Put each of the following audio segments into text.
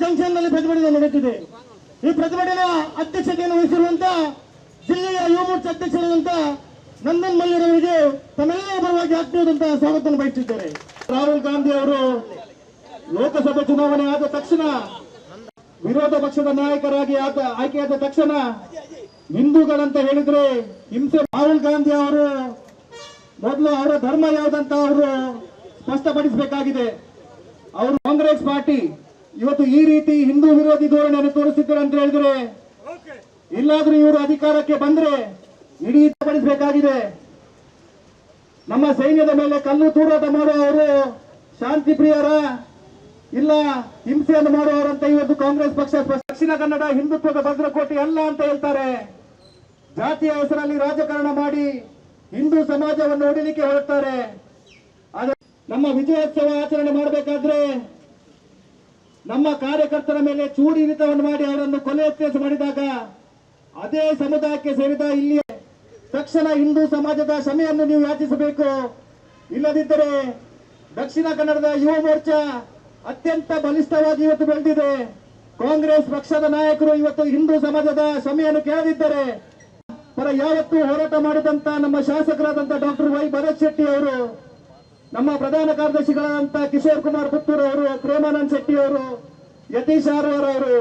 ಪ್ರತಿಭಟನೆ ನಡೆಯುತ್ತಿದೆ. ಈ ಪ್ರತಿಭಟನೆಯ ಅಧ್ಯಕ್ಷತೆಯನ್ನು ವಹಿಸಿರುವಂತ ಜಿಲ್ಲೆಯ ಯುವ ಮೋರ್ಚಾ ಅಧ್ಯಕ್ಷರಾದಂತ ನಂದನ್ ಮಲ್ಲಿರವರಿಗೆ ತಮ್ಮೆಲ್ಲರ ಪರವಾಗಿ ಆತ್ಮೀಯದಂತಹ ಸ್ವಾಗತವನ್ನು ಬಯಸಿದ್ದಾರೆ ರಾಹುಲ್ ಗಾಂಧಿ ಅವರು ಲೋಕಸಭೆ ಚುನಾವಣೆ ಆದ ತಕ್ಷಣ, ವಿರೋಧ ಪಕ್ಷದ ನಾಯಕರಾಗಿ ಆದ, ಆಯ್ಕೆಯಾದ ತಕ್ಷಣ ಹಿಂದೂಗಳಂತ ಹೇಳಿದ್ರೆ ಹಿಂಸೆ. ರಾಹುಲ್ ಗಾಂಧಿ ಅವರು ಮೊದಲು ಅವರ ಧರ್ಮ ಯಾವುದಂತ ಅವರು ಸ್ಪಷ್ಟಪಡಿಸಬೇಕಾಗಿದೆ. ಅವರು ಕಾಂಗ್ರೆಸ್ ಪಾರ್ಟಿ ಇವತ್ತು ಈ ರೀತಿ ಹಿಂದೂ ವಿರೋಧಿ ಧೋರಣೆಯನ್ನು ತೋರಿಸಿದ್ದಾರೆ ಅಂತ ಹೇಳಿದ್ರೆ, ಇಲ್ಲಾದ್ರೂ ಇವರು ಅಧಿಕಾರಕ್ಕೆ ಬಂದ್ರೆ ಇಡೀ ಪಡಿಸಬೇಕಾಗಿದೆ ನಮ್ಮ ಸೈನ್ಯದ ಮೇಲೆ ಕಲ್ಲು ತೂರಾಟ ಮಾಡುವವರು ಶಾಂತಿ ಪ್ರಿಯರ ಇಲ್ಲ ಹಿಂಸೆಯನ್ನು ಮಾಡುವವರಂತ ಇವತ್ತು ಕಾಂಗ್ರೆಸ್ ಪಕ್ಷ, ದಕ್ಷಿಣ ಕನ್ನಡ ಹಿಂದುತ್ವದ ಭದ್ರಕೋಟೆ ಅಲ್ಲ ಅಂತ ಹೇಳ್ತಾರೆ. ಜಾತಿಯ ಹೆಸರಲ್ಲಿ ರಾಜಕಾರಣ ಮಾಡಿ ಹಿಂದೂ ಸಮಾಜವನ್ನು ಹೊಡಿಲಿಕ್ಕೆ ಹೊರಡ್ತಾರೆ. ನಮ್ಮ ವಿಜಯೋತ್ಸವ ಆಚರಣೆ ಮಾಡಬೇಕಾದ್ರೆ ನಮ್ಮ ಕಾರ್ಯಕರ್ತರ ಮೇಲೆ ಚೂಡಿರಿತವನ್ನು ಮಾಡಿ ಅವರನ್ನು ಕೊಲೆ ಯತ್ನ ಮಾಡಿದಾಗ ಅದೇ ಸಮುದಾಯಕ್ಕೆ ಸೇರಿದ ಇಲ್ಲಿ ತಕ್ಷಣ ಹಿಂದೂ ಸಮಾಜದ ಕ್ಷಮೆಯನ್ನು ನೀವು ಯಾಚಿಸಬೇಕು. ಇಲ್ಲದಿದ್ದರೆ ದಕ್ಷಿಣ ಕನ್ನಡದ ಯುವ ಮೋರ್ಚಾ ಅತ್ಯಂತ ಬಲಿಷ್ಠವಾಗಿ ಇವತ್ತು ಬೆಳೆದಿದೆ. ಕಾಂಗ್ರೆಸ್ ಪಕ್ಷದ ನಾಯಕರು ಇವತ್ತು ಹಿಂದೂ ಸಮಾಜದ ಕ್ಷಮೆಯನ್ನು ಕೇಳದಿದ್ದರೆ ಪರ ಯಾವತ್ತೂ ಹೋರಾಟ ಮಾಡಿದಂತ ನಮ್ಮ ಶಾಸಕರಾದಂತ ಡಾಕ್ಟರ್ ವೈ ಭರತ್ ಶೆಟ್ಟಿ ಅವರು ನಮ್ಮ ಪ್ರಧಾನ ಕಾರ್ಯದರ್ಶಿಗಳಾದಂತ ಕಿಶೋರ್ ಕುಮಾರ್ ಪುತ್ತೂರ್ ಅವರು, ಪ್ರೇಮಾನಂದ್ ಶೆಟ್ಟಿ ಅವರು, ಯತೀಶ್ ಆರ್ವರ್ ಅವರು,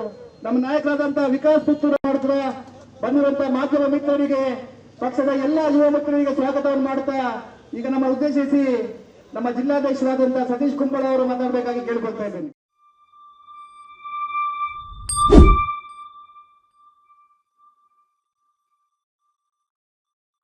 ನಮ್ಮ ನಾಯಕರಾದಂತ ವಿಕಾಸ್ ಪುತ್ತೂರ್ ಅವರು ಕೂಡ ಬಂದಿರುವಂತ ಮಾಧ್ಯಮ ಮಿತ್ರರಿಗೆ, ಪಕ್ಷದ ಎಲ್ಲಾ ಯುವ ಮಿತ್ರರಿಗೆ ಸ್ವಾಗತವನ್ನು ಮಾಡ್ತಾ ಈಗ ನಮ್ಮ ಉದ್ದೇಶಿಸಿ ನಮ್ಮ ಜಿಲ್ಲಾಧ್ಯಕ್ಷರಾದಂತಹ ಸತೀಶ್ ಕುಂಬಳ ಅವರು ಮಾತಾಡಬೇಕಾಗಿ ಕೇಳ್ಕೊಳ್ತಾ ಇದ್ದೇನೆ.